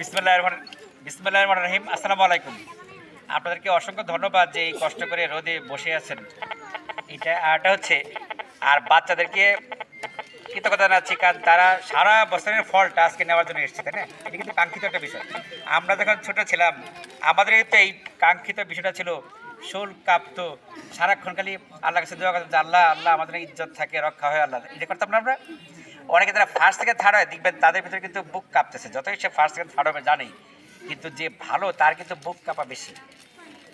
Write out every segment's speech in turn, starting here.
বিসমুল্লাহ রহমান রহিম আসসালামু আলাইকুম। আপনাদেরকে অসংখ্য ধন্যবাদ যে এই কষ্ট করে রোদে বসে আছেন। এটা আরটা হচ্ছে আর বাচ্চাদেরকে কৃতজ্ঞতা জানাচ্ছি, কারণ তারা সারা বছরের ফলটা আজকে নেওয়ার জন্য এসেছে, তাই না? এটা কিন্তু কাঙ্ক্ষিত একটা বিষয়। আমরা যখন ছোট ছিলাম, আমাদের তো এই কাঙ্ক্ষিত বিষয়টা ছিল শোল কাঁপতো সারাক্ষণ খালি আল্লাহ কাছে দোয়া করতাম যে, আল্লাহ আল্লাহ আমাদের ইজ্জত থাকে, রক্ষা হয় আল্লাহ এটা করতাম না আমরা? অনেকে যারা ফার্স্ট থেকে থার্ড হয়, দেখবেন তাদের ভিতরে কিন্তু বুক কাঁপতেছে। যতই সে ফার্স্ট থেকে থার্ড হবে জানেই কিন্তু যে ভালো, তার কিন্তু বুক কাঁপা বেশি।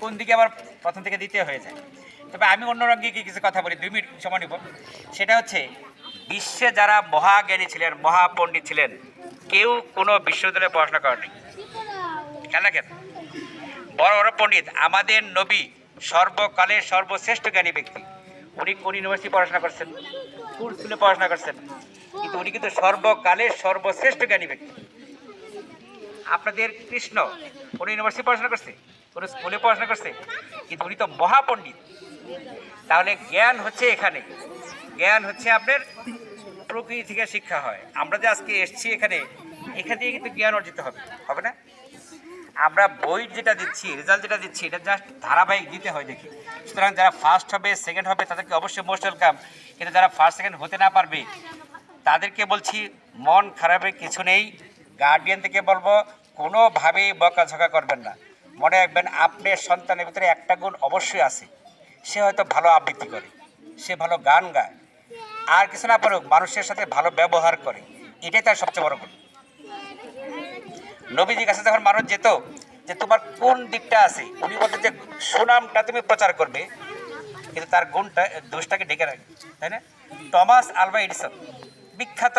কোন দিকে আবার প্রথম থেকে দ্বিতীয় হয়ে যায়? তবে আমি অন্য রঙে কি কিছু কথা বলি, দুই মিনিট সময় নিব। সেটা হচ্ছে, বিশ্বে যারা মহাজ্ঞানী ছিলেন, মহাপণ্ডিত ছিলেন, কেউ কোনো বিশ্ববিদ্যালয়ে পড়াশোনা করেনি কেন কেন বড় বড় পণ্ডিত, আমাদের নবী সর্বকালের সর্বশ্রেষ্ঠ জ্ঞানী ব্যক্তি। উনি কোন ইউনিভার্সিটি পড়াশোনা করছেন? কোন স্কুলে পড়াশোনা করছেন? কিন্তু উনি কিন্তু সর্বকালের সর্বশ্রেষ্ঠ জ্ঞানী ব্যক্তি। আপনাদের কৃষ্ণ কোন ইউনিভার্সিটি পড়াশোনা করছে? কোন স্কুলে পড়াশোনা করছে? কিন্তু উনি তো মহাপণ্ডিত। তাহলে জ্ঞান হচ্ছে এখানে। জ্ঞান হচ্ছে আপনার প্রকৃতি থেকে শিক্ষা হয়। আমরা যে আজকে এসছি এখানে, এখান থেকে কিন্তু জ্ঞান অর্জিত হবে। হবে না? আমরা বই যেটা দিচ্ছি রেজাল্ট যেটা দিচ্ছি, এটা জাস্ট ধারাবাহিক দিতে হয় দেখি। সুতরাং যারা ফার্স্ট হবে সেকেন্ড হবে, তাদেরকে অবশ্যই মোস্ট ওয়েলকাম কিন্তু যারা ফার্স্ট সেকেন্ড হতে না পারবে, তাদেরকে বলছি, মন খারাপের কিছু নেই। গার্ডিয়ান থেকে বলব, কোনোভাবেই বকাঝকা করবেন না। মনে রাখবেন, আপনার সন্তানের ভিতরে একটা গুণ অবশ্যই আছে। সে হয়তো ভালো আবৃত্তি করে, সে ভালো গান গায়। আর কিছু না পারুক মানুষের সাথে ভালো ব্যবহার করে। এটাই তার সবচেয়ে বড় গুণ। নবীজির কাছে যখন মানুষ যেত, যে তোমার কোন দিকটা আছে? উনি বলতেন যে, সুনামটা তুমি প্রচার করবে। কিন্তু তার গুণটা, দোষটাকে ডেকে রাখে। তাই না? টমাস আলভা এডিসন, বিখ্যাত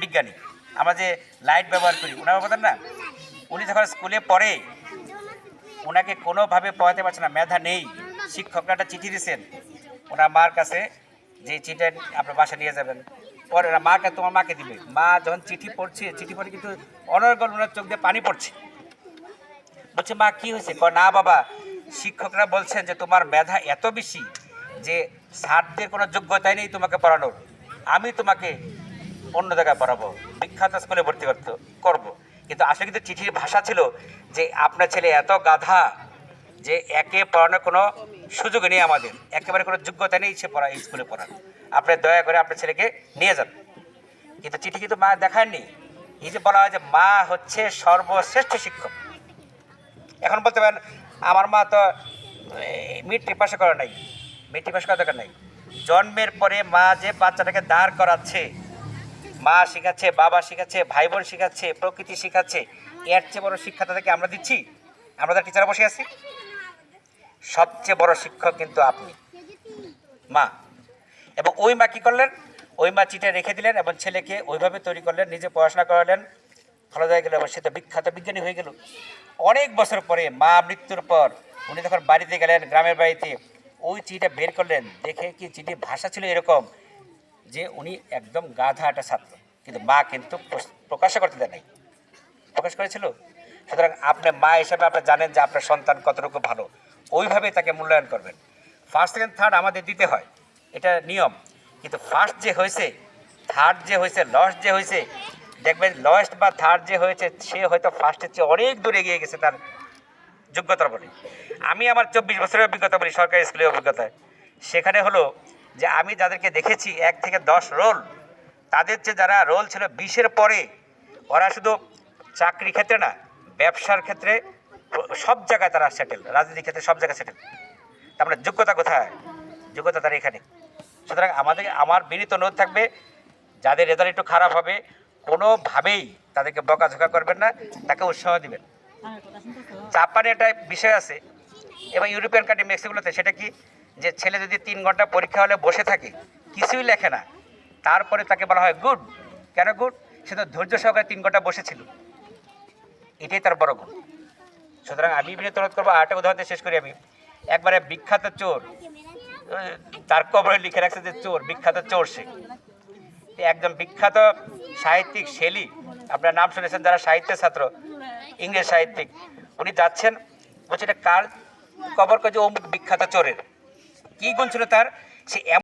বিজ্ঞানী। আমরা যে লাইট ব্যবহার করি ওনার বলতেন না? উনি যখন স্কুলে পড়ে ওনাকে কোনোভাবে পড়াতে পারছে না, মেধা নেই। শিক্ষকরা একটা চিঠি দিয়েছেন। ওনার মার কাছে যে চিঠিটা আপনার বাসা নিয়ে যাবেন। পরে মাকে, তোমার মাকে দিবে। মা যখন চিঠি পড়ছে, চিঠি পড়ে কিন্তু অনর্গল ওনার চোখ দিয়ে পানি পড়ছে। বলছে, মা, কি হয়েছে? কয়, না বাবা, শিক্ষকরা বলছেন যে তোমার মেধা এত বেশি যে স্যারদের কোনো যোগ্যতাই নেই তোমাকে পড়ানোর। আমি তোমাকে অন্য জায়গায় পড়াবো। বিখ্যাত স্কুলে ভর্তি করতে, করব। কিন্তু আসলে কিন্তু চিঠির ভাষা ছিল যে, আপনার ছেলে এত গাধা যে একে পড়ানোর কোনো সুযোগ নেই আমাদের। একেবারে কোনো যোগ্যতা নেই সে পড়া স্কুলে পড়ার। আপনি দয়া করে আপনার ছেলেকে নিয়ে যান। কিন্তু চিঠি কিন্তু মা দেখাননি। এই যে বলা হয় যে মা হচ্ছে সর্বশ্রেষ্ঠ শিক্ষক। এখন বলতে পারেন, আমার মা তো মেট্রিক পাশে করা নাই। মেট্রিক পাশে করা দরকার নাই। জন্মের পরে মা যে বাচ্চাটাকে দাঁড় করাচ্ছে, মা শেখাচ্ছে, বাবা শেখাচ্ছে ভাই বোন শেখাচ্ছে, প্রকৃতি শেখাচ্ছে, এর চেয়ে বড় শিক্ষা তাদেরকে আমরা দিচ্ছি? আমরা তার টিচার বসে আছি। সবচেয়ে বড় শিক্ষক কিন্তু আপনি। মা। এবং ওই মা কী করলেন? ওই মা চিঠে রেখে দিলেন এবং ছেলেকে ওইভাবে তৈরি করলেন, নিজে পড়াশোনা করালেন। ভালো জায়গায় গেল এবং সে তো বিখ্যাত বিজ্ঞানী হয়ে গেল। অনেক বছর পরে মা মৃত্যুর পর উনি যখন বাড়িতে গেলেন, গ্রামের বাড়িতে। ওই চিঠিটা বের করলেন, দেখে কি চিঠির ভাষা ছিল এরকম যে উনি একদম গাধা একটা ছাত্র। কিন্তু মা কিন্তু প্রকাশ করতে দেয় নাই প্রকাশ করেছিল? সুতরাং আপনার মা হিসাবে আপনি জানেন যে আপনার সন্তান কতটুকু ভালো। ওইভাবে তাকে মূল্যায়ন করবেন। ফার্স্ট সেকেন্ড থার্ড আমাদের দিতে হয়। এটা নিয়ম। কিন্তু ফার্স্ট যে হয়েছে থার্ড যে হয়েছে লস্ট যে হয়েছে, দেখবেন লস্ট বা থার্ড যে হয়েছে, সে হয়তো ফার্স্টের চেয়ে অনেক দূর এগিয়ে গেছে তার যোগ্যতার বলে আমি আমার চব্বিশ বছরের অভিজ্ঞতা বলি, সরকারি স্কুলের অভিজ্ঞতায়। সেখানে হলো যে আমি যাদেরকে দেখেছি, এক থেকে দশ রোল তাদের যে যারা রোল ছিল বিশের পরে, ওরা শুধু চাকরি ক্ষেত্রে না, ব্যবসার ক্ষেত্রে সব জায়গায় তারা সেটেল রাজনীতির ক্ষেত্রে সব জায়গায় সেটেল তার মানে যোগ্যতা কোথায়? যোগ্যতা তারা এখানে। সুতরাং আমাদের, আমার বিনীত অনুরোধ থাকবে, যাদের রেজাল্ট একটু খারাপ হবে, কোনোভাবেই তাদেরকে বকাঝোকা করবেন না, তাকে উৎসাহ দিবেন। জাপানে একটা বিষয় আছে, এবং ইউরোপিয়ান কান্ট্রি মেক্সিকোতে সেটা কি? যে ছেলে যদি তিন ঘণ্টা পরীক্ষা হলে বসে থাকে, কিছুই লেখে না, তারপরে তাকে বলা হয় গুড কেন গুড সে তো ধৈর্য সহকারে তিন ঘণ্টা বসেছিল। এটাই তার বড় গুণ। সুতরাং আমি বিনীত অনুরোধ করব আরেকটা উদাহরণ শেষ করি আমি। একবারে বিখ্যাত চোর তার কবরে লিখে রাখছে যে চোর, বিখ্যাত চোর সে। একজন বিখ্যাত সাহিত্যিক শেলি, আপনার নাম শুনেছেন যারা সাহিত্যের ছাত্র, ইংরেজ সাহিত্যিক। উনি যাচ্ছেন, বলছে এটা কার? কবর কাজে অমুক বিখ্যাত চোরের। কি গুণ ছিল তার? সে